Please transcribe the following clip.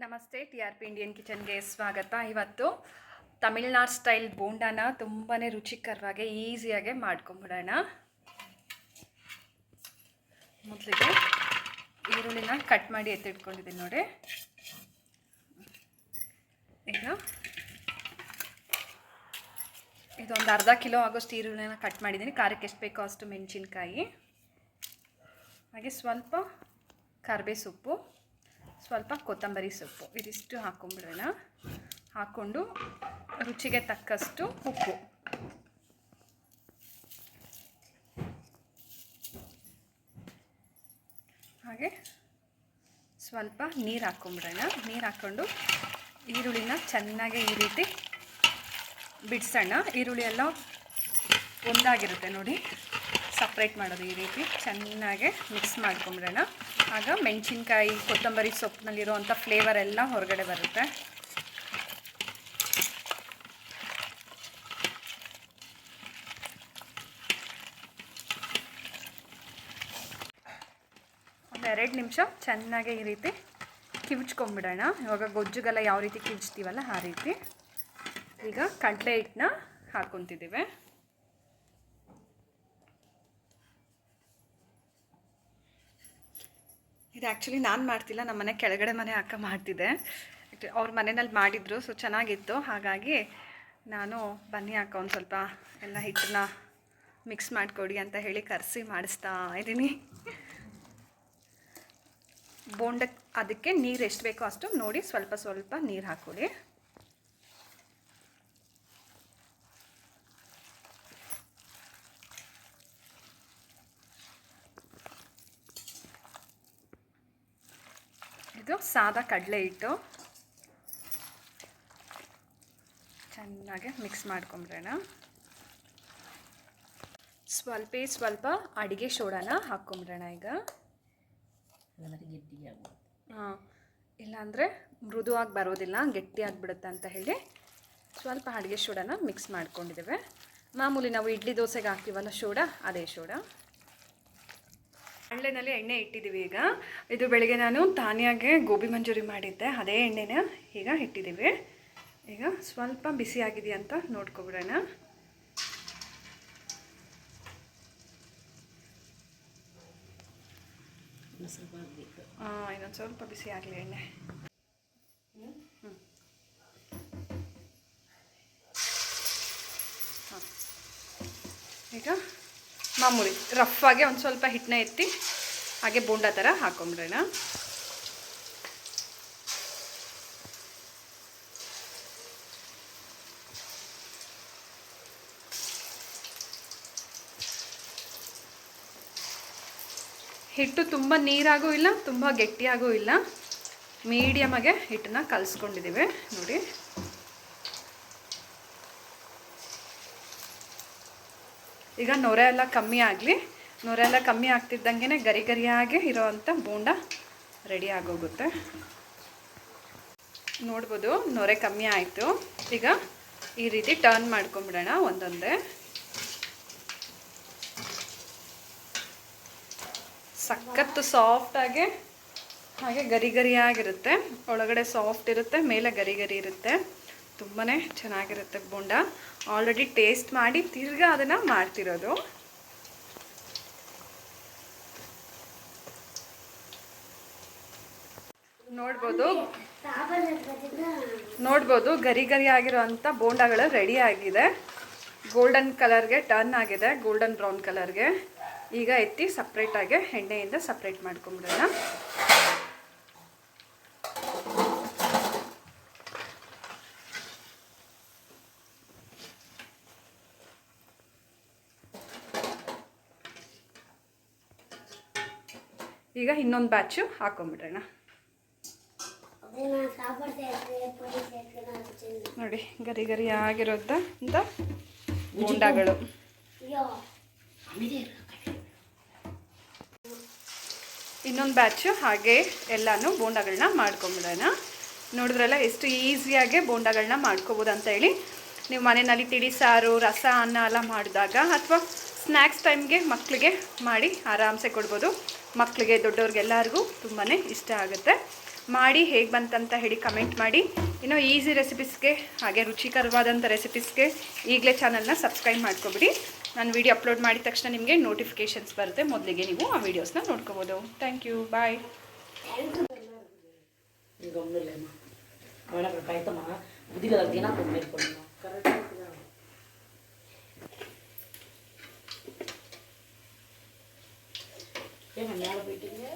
ನಮಸ್ತೆ, T R P Indian ಕಿಚನ್ಗೆ ಸ್ವಾಗತ. ಇವತ್ತು ತಮಿಳ್ನಾಡು ಸ್ಟೈಲ್ ಬೋಂಡಾನ ತುಂಬಾ ರುಚಿಕರವಾಗಿ, ಈಸಿಯಾಗಿ ಮಾಡ್ಕೊಂಬಿಡೋಣ. ಮೊದಲಿಗೆ ಈರುಳ್ಳಿನ ಕಟ್ ಮಾಡಿ ಎತ್ತಿಟ್ಕೊಂಡಿದ್ದೀನಿ ನೋಡಿ. ಈಗ ಇದೊಂದು ಅರ್ಧ ಕಿಲೋ ಆಗೋಷ್ಟು ಈರುಳ್ಳಿನ ಕಟ್ ಮಾಡಿದ್ದೀನಿ. ಖಾರಕ್ಕೆ ಎಷ್ಟು ಬೇಕೋ ಅಷ್ಟು ಮೆಣಸಿನ್ಕಾಯಿ. ಹಾಗೆ ಸ್ವಲ್ಪ ಕರ್ಬೇ ಸೊಪ್ಪು ಸ್ವಲ್ಪ ಕೊತ್ತಂಬರಿ ಸೊಪ್ಪು, ಇದಿಷ್ಟು ಹಾಕೊಂಡ್ಬಿಡೋಣ ಹಾಕ್ಕೊಂಡು ರುಚಿಗೆ ತಕ್ಕಷ್ಟು ಉಪ್ಪು. ಹಾಗೆ ಸ್ವಲ್ಪ ನೀರು ಹಾಕ್ಕೊಂಬಿಡೋಣ ನೀರು ಹಾಕ್ಕೊಂಡು ಈರುಳ್ಳಿನ ಚೆನ್ನಾಗಿ ಈ ರೀತಿ ಬಿಡಿಸೋಣ. ಈರುಳ್ಳಿ ಎಲ್ಲ ಒಂದಾಗಿರುತ್ತೆ ನೋಡಿ. ಸಪ್ರೇಟ್ ಮಾಡೋದು ಈ ರೀತಿ. ಚೆನ್ನಾಗೆ ಮಿಕ್ಸ್ ಮಾಡ್ಕೊಂಬಿಡೋಣ. ಆಗ ಮೆಣಸಿನ್ಕಾಯಿ, ಕೊತ್ತಂಬರಿ ಸೊಪ್ಪಿನಲ್ಲಿರುವಂಥ ಫ್ಲೇವರ್ ಎಲ್ಲ ಹೊರಗಡೆ ಬರುತ್ತೆ. ಎರಡು ನಿಮಿಷ ಚೆನ್ನಾಗಿ ಈ ರೀತಿ ಕಿವಿಚ್ಕೊಂಡ್ಬಿಡೋಣ. ಇವಾಗ ಗೊಜ್ಜುಗೆಲ್ಲ ಯಾವ ರೀತಿ ಕಿವಿಚ್ತೀವಲ್ಲ ಆ ರೀತಿ. ಈಗ ಕಡಲೆ ಹಿಟ್ಟನ್ನ ಹಾಕ್ಕೊತಿದ್ದೀವಿ. ಇದು. ಆ್ಯಕ್ಚುಲಿ ನಾನು ಮಾಡ್ತಿಲ್ಲ. ನಮ್ಮ ಮನೆ ಕೆಳಗಡೆ ಮನೆ ಅಕ್ಕ ಮಾಡ್ತಿದ್ದೆ ಅವ್ರ ಮನೆಯಲ್ಲಿ ಮಾಡಿದ್ರು ಸೊ ಚೆನ್ನಾಗಿತ್ತು. ಹಾಗಾಗಿ ನಾನು, ಬನ್ನಿ ಅಕ್ಕ ಒಂದು ಸ್ವಲ್ಪ ಎಲ್ಲ ಹಿಟ್ಟನ್ನ ಮಿಕ್ಸ್ ಮಾಡಿಕೊಡಿ ಅಂತ ಹೇಳಿ ಕರೆಸಿ ಮಾಡಿಸ್ತಾ ಇದ್ದೀನಿ. ಬೋಂಡಕ್ಕೆ ಅದಕ್ಕೆ ನೀರು ಎಷ್ಟು ಬೇಕೋ ಅಷ್ಟು ನೋಡಿ, ಸ್ವಲ್ಪ ಸ್ವಲ್ಪ ನೀರು ಹಾಕ್ಕೊಡಿ. ಇದು ಸಾದ ಕಡಲೆ ಹಿಟ್ಟು. ಚೆನ್ನಾಗಿ ಮಿಕ್ಸ್ ಮಾಡ್ಕೊಂಬಿಡೋಣ. ಸ್ವಲ್ಪ ಸ್ವಲ್ಪ ಅಡುಗೆ ಸೋಡಾನ ಹಾಕ್ಕೊಂಬಿಡೋಣ ಈಗ. ಹಾಂ ಇಲ್ಲಾಂದರೆ ಮೃದುವಾಗಿ ಬರೋದಿಲ್ಲ ಗಟ್ಟಿ ಆಗಿಬಿಡುತ್ತೆ ಅಂತ ಹೇಳಿ ಸ್ವಲ್ಪ ಅಡುಗೆ ಸೋಡಾನ ಮಿಕ್ಸ್ ಮಾಡ್ಕೊಂಡಿದ್ದೇವೆ. ಮಾಮೂಲಿ ನಾವು ಇಡ್ಲಿ ದೋಸೆಗೆ ಹಾಕ್ತೀವಲ್ಲ ಸೋಡಾ ಅದೇ ಸೋಡಾ ಹಳ್ಳೆನಲ್ಲಿ ಎಣ್ಣೆ ಇಟ್ಟಿದ್ದೀವಿ ಈಗ. ಇದು ಬೆಳಿಗ್ಗೆ ನಾನು ತಾನಿಯಾಗೆ ಗೋಬಿ ಮಂಚೂರಿ ಮಾಡಿದ್ದೆ. ಅದೇ ಎಣ್ಣೆನ ಈಗ ಇಟ್ಟಿದ್ದೀವಿ. ಈಗ ಸ್ವಲ್ಪ ಬಿಸಿ ಆಗಿದೆಯಾ ಅಂತ ನೋಡ್ಕೊಬಿಡೋಣ. ಹಾಂ ಇನ್ನೊಂದು ಸ್ವಲ್ಪ ಬಿಸಿ ಆಗಲಿ ಎಣ್ಣೆ. ಈಗ ಮಾಮೂಲಿ ರಫ್ ಆಗಿ ಒಂದು ಸ್ವಲ್ಪ ಹಿಟ್ಟನ್ನ ಎತ್ತಿ ಹಾಗೆ ಬೋಂಡ ಥರ ಹಾಕೊಂಬಿಡೋಣ ಹಿಟ್ಟು ತುಂಬ ನೀರಾಗೂ ಇಲ್ಲ, ತುಂಬ ಗಟ್ಟಿಯಾಗೂ ಇಲ್ಲ. ಮೀಡಿಯಮಾಗೆ ಹಿಟ್ಟನ್ನ ಕಲಿಸ್ಕೊಂಡಿದ್ದೀವಿ, ನೋಡಿ. ಈಗ ನೊರೆ ಎಲ್ಲ ಕಮ್ಮಿ ಆಗಲಿ. ನೊರೆ ಎಲ್ಲ ಕಮ್ಮಿ ಆಗ್ತಿದ್ದಂಗೆ ಗರಿ ಗರಿಯಾಗಿ ಇರೋವಂಥ ಬೋಂಡ ರೆಡಿ ಆಗೋಗುತ್ತೆ. ನೋಡ್ಬೋದು ನೊರೆ ಕಮ್ಮಿ ಆಯಿತು. ಈಗ ಈ ರೀತಿ ಟರ್ನ್ ಮಾಡ್ಕೊಂಬಿಡೋಣ ಒಂದೊಂದೇ. ಸಖತ್ತು ಸಾಫ್ಟಾಗಿ ಹಾಗೆ ಗರಿ ಗರಿಯಾಗಿರುತ್ತೆ. ಒಳಗಡೆ ಸಾಫ್ಟ್ ಇರುತ್ತೆ, ಮೇಲೆ ಗರಿ ಗರಿ ಇರುತ್ತೆ. ತುಂಬಾ ಚೆನ್ನಾಗಿರುತ್ತೆ ಬೋಂಡ. ಆಲ್ರೆಡಿ ಟೇಸ್ಟ್ ಮಾಡಿ ತಿರ್ಗಾ ಅದನ್ನು ಮಾಡ್ತಿರೋದು. ನೋಡ್ಬೋದು. ನೋಡ್ಬೋದು, ಗರಿ ಗರಿ ಆಗಿರೋಂಥ ಬೋಂಡಗಳು ರೆಡಿ ಆಗಿದೆ. ಗೋಲ್ಡನ್ ಕಲರ್ಗೆ ಟರ್ನ್ ಆಗಿದೆ ಗೋಲ್ಡನ್ ಬ್ರೌನ್ ಕಲರ್ಗೆ ಈಗ ಎತ್ತಿ ಸಪ್ರೇಟಾಗಿ ಎಣ್ಣೆಯಿಂದ ಸಪ್ರೇಟ್ ಮಾಡ್ಕೊಂಬಿಡೋಣ. ಈಗ ಇನ್ನೊಂದು ಬ್ಯಾಚು ಹಾಕೊಂಬಿಡೋಣ ನೋಡಿ ಗರಿ ಗರಿ ಆಗಿರೋದ ಗುಂಡಗಳು ಇನ್ನೊಂದು ಬ್ಯಾಚು ಹಾಗೆ ಎಲ್ಲಾನು ಬೋಂಡಗಳನ್ನ ಮಾಡ್ಕೊಂಬಿಡೋಣ. ನೋಡಿದ್ರಲ್ಲ ಎಷ್ಟು ಈಸಿಯಾಗೆ ಬೋಂಡಗಳನ್ನ ಮಾಡ್ಕೋಬೋದು ಅಂತ ಹೇಳಿ. ನೀವು ಮನೆಯಲ್ಲಿ ತಿಳಿ ಸಾರು ರಸ ಅನ್ನ ಎಲ್ಲ ಮಾಡಿದಾಗ ಅಥವಾ ಸ್ನ್ಯಾಕ್ಸ್ ಟೈಮ್ಗೆ ಮಕ್ಕಳಿಗೆ ಮಾಡಿ ಆರಾಮ್ಸೆ ಕೊಡ್ಬೋದು. ಮಕ್ಕಳಿಗೆ ದೊಡ್ಡವ್ರಿಗೆಲ್ಲರಿಗೂ ತುಂಬಾ ಇಷ್ಟ ಆಗುತ್ತೆ. ಮಾಡಿ ಹೇಗೆ ಬಂತಂತ ಹೇಳಿ ಕಮೆಂಟ್ ಮಾಡಿ. ಇನ್ನು ಈಸಿ ರೆಸಿಪೀಸ್ಗೆ ಹಾಗೆ ರುಚಿಕರವಾದಂಥ ರೆಸಿಪೀಸ್ಗೆ ಈಗಲೇ ಚಾನಲ್ನ ಸಬ್ಸ್ಕ್ರೈಬ್ ಮಾಡ್ಕೊಬಿಡಿ. ನಾನು ವಿಡಿಯೋ ಅಪ್ಲೋಡ್ ಮಾಡಿದ ತಕ್ಷಣ ನಿಮಗೆ ನೋಟಿಫಿಕೇಶನ್ಸ್ ಬರುತ್ತೆ. ಮೊದಲಿಗೆ ನೀವು ಆ ವೀಡಿಯೋಸ್ನ ನೋಡ್ಕೋಬೋದು. ಥ್ಯಾಂಕ್ ಯು ಬಾಯ್ ಗಮನ ಬುದ್ಧಿಗಳ ದಿನ போயிட்டு போயிட்டீங்க